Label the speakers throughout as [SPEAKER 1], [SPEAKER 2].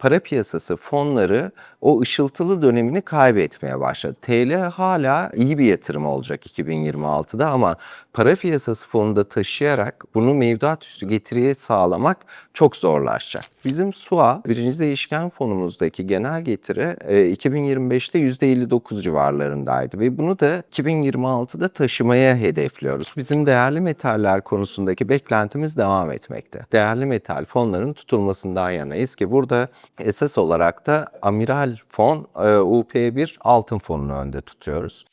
[SPEAKER 1] para piyasası fonları o ışıltılı dönemini kaybetmeye başladı. TL hala iyi bir yatırım olacak 2026'da ama para piyasası fonunda taşıyarak bunu mevduat üstü getiriye sağlamak çok zorlaşacak. Bizim SUA birinci değişken fonumuzdaki genel getiri e, 2025'te %59 civarlarındaydı ve bunu da 2026'da taşımaya hedefliyoruz. Bizim değerli metaller konusundaki beklentimiz devam etmekte. Değerli metal fonların tutulmasından yanayız ki burada esas olarak da amiral fon e, UP1 altın fonunu önde tutuyoruz.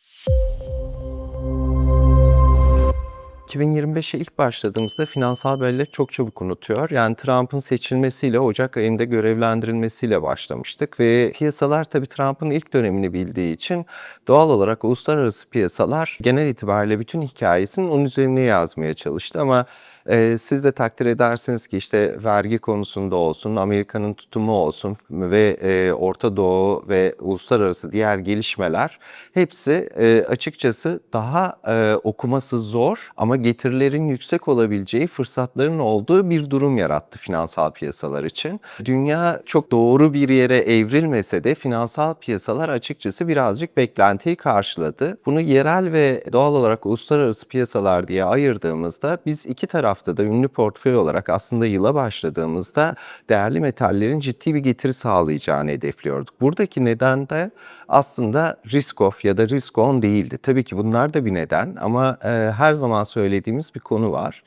[SPEAKER 1] 2025'e ilk başladığımızda finansal bellek çok çabuk unutuyor. Yani Trump'ın seçilmesiyle Ocak ayında görevlendirilmesiyle başlamıştık ve piyasalar tabii Trump'ın ilk dönemini bildiği için doğal olarak uluslararası piyasalar genel itibariyle bütün hikayesini onun üzerine yazmaya çalıştı ama e, siz de takdir edersiniz ki işte vergi konusunda olsun, Amerika'nın tutumu olsun ve e, Orta Doğu ve uluslararası diğer gelişmeler hepsi e, açıkçası daha e, okuması zor ama getirilerin yüksek olabileceği fırsatların olduğu bir durum yarattı finansal piyasalar için. Dünya çok doğru bir yere evrilmese de finansal piyasalar açıkçası birazcık beklentiyi karşıladı. Bunu yerel ve doğal olarak uluslararası piyasalar diye ayırdığımızda biz iki tarafta da ünlü portföy olarak aslında yıla başladığımızda değerli metallerin ciddi bir getiri sağlayacağını hedefliyorduk. Buradaki neden de aslında risk off ya da risk on değildi. Tabii ki bunlar da bir neden ama e, her zaman söylediğimiz bir konu var.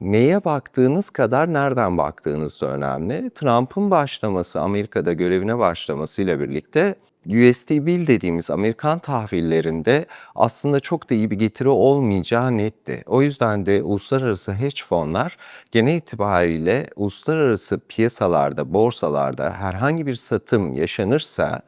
[SPEAKER 1] Neye baktığınız kadar nereden baktığınız da önemli. Trump'ın başlaması, Amerika'da görevine başlamasıyla birlikte USD Bill dediğimiz Amerikan tahvillerinde aslında çok da iyi bir getiri olmayacağı netti. O yüzden de uluslararası hedge fonlar genel itibariyle uluslararası piyasalarda, borsalarda herhangi bir satım yaşanırsa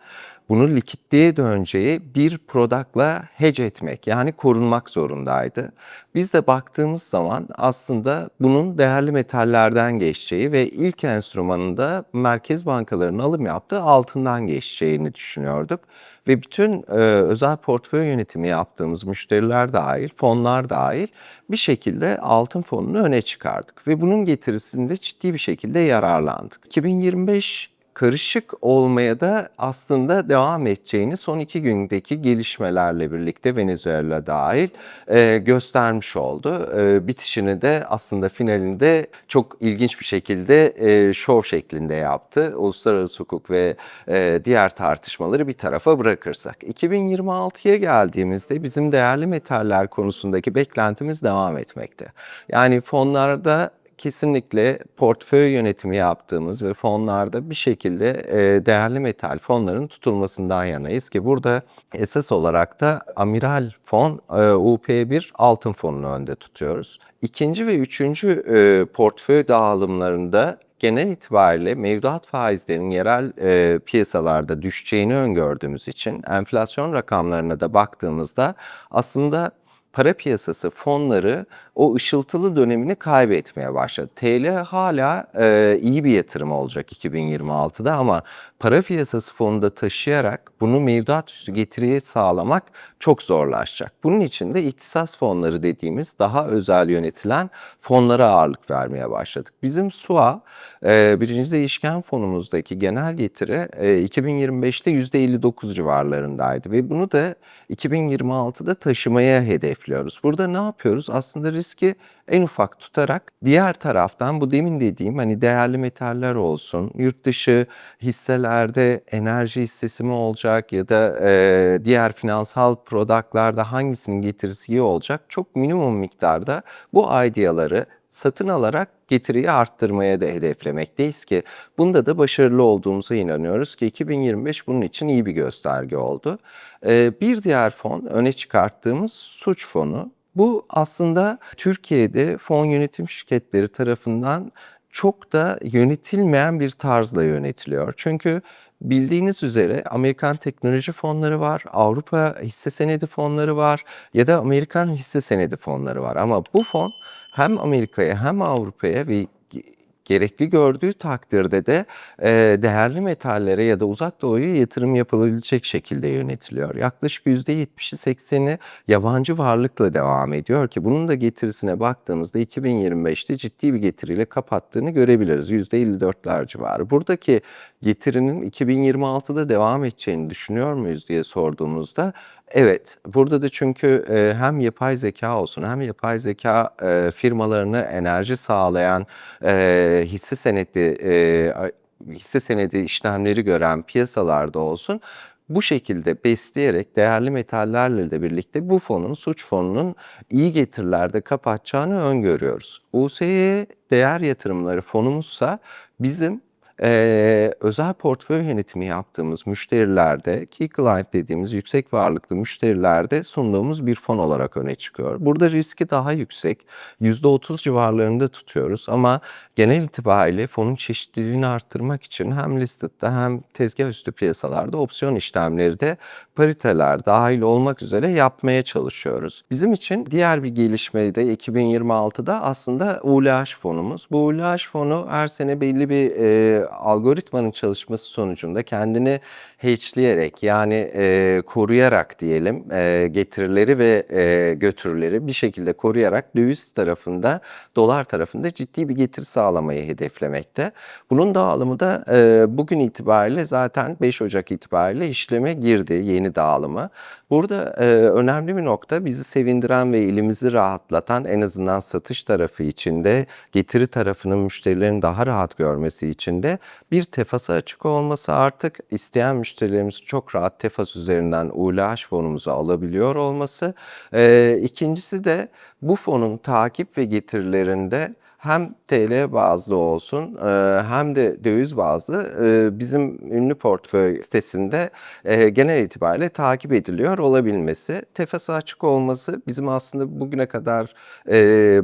[SPEAKER 1] bunu likiditeye döneceği bir product'la hedge etmek yani korunmak zorundaydı. Biz de baktığımız zaman aslında bunun değerli metallerden geçeceği ve ilk enstrümanında merkez bankalarının alım yaptığı altından geçeceğini düşünüyorduk. Ve bütün e, özel portföy yönetimi yaptığımız müşteriler dahil, fonlar dahil bir şekilde altın fonunu öne çıkardık. Ve bunun getirisinde ciddi bir şekilde yararlandık. 2025 karışık olmaya da aslında devam edeceğini son iki gündeki gelişmelerle birlikte Venezuela dahil e, göstermiş oldu. E, bitişini de aslında finalinde çok ilginç bir şekilde e, şov şeklinde yaptı. Uluslararası hukuk ve e, diğer tartışmaları bir tarafa bırakırsak. 2026'ya geldiğimizde bizim değerli metaller konusundaki beklentimiz devam etmekte. Yani fonlarda kesinlikle portföy yönetimi yaptığımız ve fonlarda bir şekilde e, değerli metal fonların tutulmasından yanayız ki burada esas olarak da amiral fon e, UP1 altın fonunu önde tutuyoruz. İkinci ve üçüncü e, portföy dağılımlarında genel itibariyle mevduat faizlerinin yerel e, piyasalarda düşeceğini öngördüğümüz için enflasyon rakamlarına da baktığımızda aslında para piyasası fonları o ışıltılı dönemini kaybetmeye başladı. TL hala e, iyi bir yatırım olacak 2026'da ama para piyasası fonunda taşıyarak bunu mevduat üstü getiriye sağlamak çok zorlaşacak. Bunun için de ihtisas fonları dediğimiz daha özel yönetilen fonlara ağırlık vermeye başladık. Bizim SUA e, birinci değişken fonumuzdaki genel getiri e, 2025'te %59 civarlarındaydı ve bunu da 2026'da taşımaya hedefliyoruz. Burada ne yapıyoruz? Aslında riski en ufak tutarak diğer taraftan bu demin dediğim hani değerli metaller olsun, yurt dışı hisselerde enerji hissesi mi olacak ya da e, diğer finansal productlarda hangisinin getirisi iyi olacak çok minimum miktarda bu ideaları satın alarak getiriyi arttırmaya da hedeflemekteyiz ki bunda da başarılı olduğumuza inanıyoruz ki 2025 bunun için iyi bir gösterge oldu. Bir diğer fon öne çıkarttığımız suç fonu. Bu aslında Türkiye'de fon yönetim şirketleri tarafından çok da yönetilmeyen bir tarzla yönetiliyor. Çünkü bildiğiniz üzere Amerikan teknoloji fonları var, Avrupa hisse senedi fonları var ya da Amerikan hisse senedi fonları var. Ama bu fon hem Amerika'ya hem Avrupa'ya ve gerekli gördüğü takdirde de eee, değerli metallere ya da Uzak Doğu'ya yatırım yapılabilecek şekilde yönetiliyor. Yaklaşık %70'i 80'i yabancı varlıkla devam ediyor ki bunun da getirisine baktığımızda 2025'te ciddi bir getiriyle kapattığını görebiliriz. %54'ler civarı. Buradaki getirinin 2026'da devam edeceğini düşünüyor muyuz diye sorduğumuzda evet. Burada da çünkü eee, hem yapay zeka olsun hem yapay zeka eee, firmalarına enerji sağlayan eee, hisse senedi hisse senedi işlemleri gören piyasalarda olsun bu şekilde besleyerek değerli metallerle de birlikte bu fonun, suç fonunun iyi getirilerde kapatacağını öngörüyoruz. USY değer yatırımları fonumuzsa bizim eee, özel portföy yönetimi yaptığımız müşterilerde, key client dediğimiz yüksek varlıklı müşterilerde sunduğumuz bir fon olarak öne çıkıyor. Burada riski daha yüksek, %30 civarlarında tutuyoruz ama genel itibariyle fonun çeşitliliğini arttırmak için hem listed'da hem tezgah üstü piyasalarda opsiyon işlemleri de pariteler dahil olmak üzere yapmaya çalışıyoruz. Bizim için diğer bir gelişme de 2026'da aslında ULH fonumuz. Bu ULH fonu her sene belli bir e, algoritmanın çalışması sonucunda kendini hatchleyerek yani e, koruyarak diyelim e, getirileri ve e, götürüleri bir şekilde koruyarak döviz tarafında dolar tarafında ciddi bir getiri sağlamayı hedeflemekte. Bunun dağılımı da e, bugün itibariyle zaten 5 Ocak itibariyle işleme girdi yeni dağılımı. Burada e, önemli bir nokta bizi sevindiren ve elimizi rahatlatan en azından satış tarafı içinde getiri tarafının müşterilerin daha rahat görmesi için de bir tefası açık olması artık isteyen müşterilerimiz çok rahat tefas üzerinden ULH fonumuzu alabiliyor olması. E, ikincisi de bu fonun takip ve getirilerinde hem TL bazlı olsun e, hem de döviz bazlı e, bizim ünlü portföy sitesinde e, genel itibariyle takip ediliyor olabilmesi. Tefası açık olması bizim aslında bugüne kadar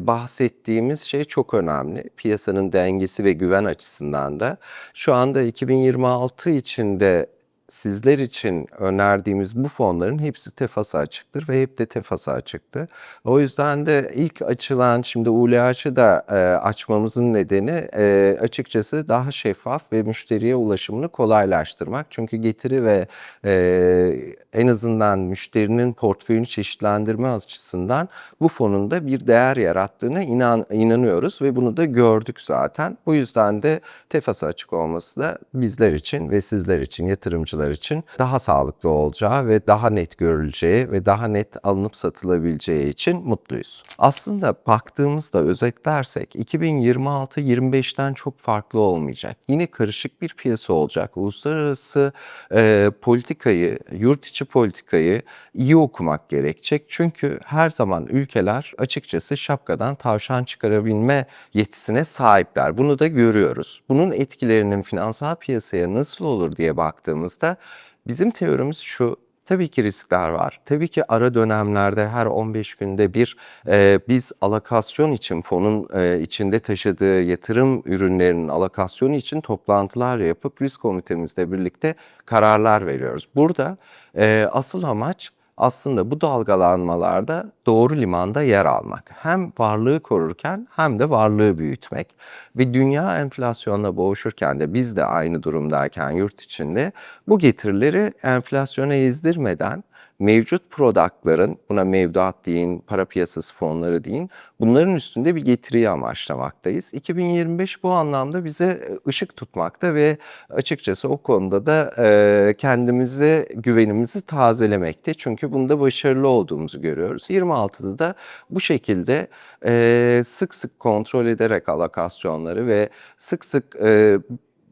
[SPEAKER 1] bahsettiğimiz şey çok önemli. Piyasanın dengesi ve güven açısından da. Şu anda 2026 içinde sizler için önerdiğimiz bu fonların hepsi tefası açıktır ve hep de tefası açıktı. O yüzden de ilk açılan şimdi ULH'ı da e, açmamızın nedeni e, açıkçası daha şeffaf ve müşteriye ulaşımını kolaylaştırmak. Çünkü getiri ve e, en azından müşterinin portföyünü çeşitlendirme açısından bu fonun da bir değer yarattığına inan, inanıyoruz ve bunu da gördük zaten. Bu yüzden de tefası açık olması da bizler için ve sizler için yatırımcılar için daha sağlıklı olacağı ve daha net görüleceği ve daha net alınıp satılabileceği için mutluyuz. Aslında baktığımızda özetlersek 2026-25'ten çok farklı olmayacak. Yine karışık bir piyasa olacak. Uluslararası e, politikayı, yurt içi politikayı iyi okumak gerekecek. Çünkü her zaman ülkeler açıkçası şapkadan tavşan çıkarabilme yetisine sahipler. Bunu da görüyoruz. Bunun etkilerinin finansal piyasaya nasıl olur diye baktığımızda bizim teorimiz şu. Tabii ki riskler var. Tabii ki ara dönemlerde her 15 günde bir e, biz alokasyon için fonun e, içinde taşıdığı yatırım ürünlerinin alokasyonu için toplantılar yapıp risk komitemizle birlikte kararlar veriyoruz. Burada e, asıl amaç aslında bu dalgalanmalarda doğru limanda yer almak. Hem varlığı korurken hem de varlığı büyütmek. Ve dünya enflasyonla boğuşurken de biz de aynı durumdayken yurt içinde bu getirileri enflasyona ezdirmeden mevcut product'ların buna mevduat deyin, para piyasası fonları deyin bunların üstünde bir getiriyi amaçlamaktayız. 2025 bu anlamda bize ışık tutmakta ve açıkçası o konuda da e, kendimize güvenimizi tazelemekte. Çünkü bunda başarılı olduğumuzu görüyoruz. 26'da da bu şekilde e, sık sık kontrol ederek alokasyonları ve sık sık e,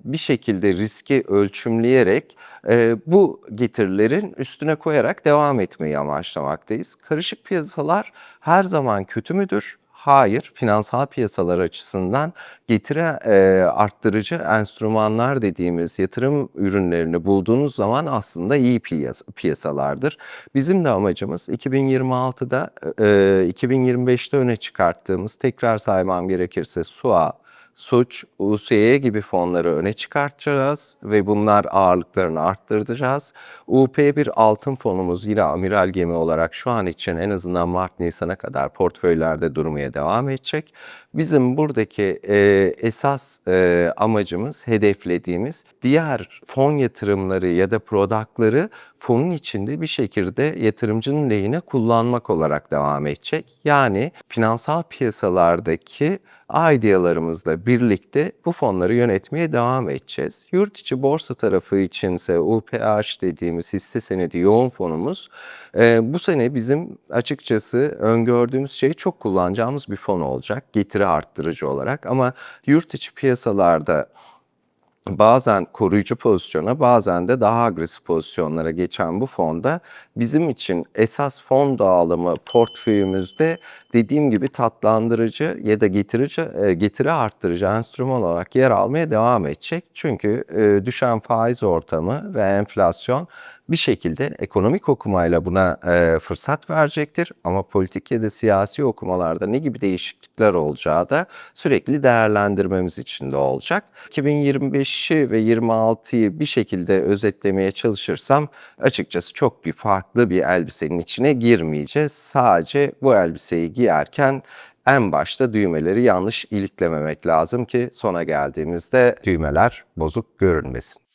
[SPEAKER 1] bir şekilde riski ölçümleyerek e, bu getirilerin üstüne koyarak devam etmeyi amaçlamaktayız. Karışık piyasalar her zaman kötü müdür? Hayır, finansal piyasalar açısından getiri e, arttırıcı enstrümanlar dediğimiz yatırım ürünlerini bulduğunuz zaman aslında iyi piyas piyasalardır. Bizim de amacımız 2026'da, e, 2025'te öne çıkarttığımız tekrar saymam gerekirse SUA, suç, USY gibi fonları öne çıkartacağız ve bunlar ağırlıklarını arttıracağız. UP1 altın fonumuz yine amiral gemi olarak şu an için en azından Mart-Nisan'a kadar portföylerde durmaya devam edecek. Bizim buradaki e, esas e, amacımız, hedeflediğimiz diğer fon yatırımları ya da product'ları fonun içinde bir şekilde yatırımcının lehine kullanmak olarak devam edecek. Yani finansal piyasalardaki idealarımızla birlikte bu fonları yönetmeye devam edeceğiz. Yurt içi borsa tarafı içinse UPH dediğimiz hisse senedi yoğun fonumuz e, bu sene bizim açıkçası öngördüğümüz şey çok kullanacağımız bir fon olacak getiri arttırıcı olarak ama yurt içi piyasalarda bazen koruyucu pozisyona bazen de daha agresif pozisyonlara geçen bu fonda bizim için esas fon dağılımı portföyümüzde dediğim gibi tatlandırıcı ya da getirici e, getiri arttırıcı enstrüman olarak yer almaya devam edecek. Çünkü e, düşen faiz ortamı ve enflasyon bir şekilde ekonomik okumayla buna e, fırsat verecektir. Ama politik ya da siyasi okumalarda ne gibi değişiklikler olacağı da sürekli değerlendirmemiz için de olacak. 2025'i ve 26'yı bir şekilde özetlemeye çalışırsam açıkçası çok bir farklı bir elbisenin içine girmeyeceğiz. Sadece bu elbiseyi giyerken en başta düğmeleri yanlış iliklememek lazım ki sona geldiğimizde düğmeler bozuk görünmesin.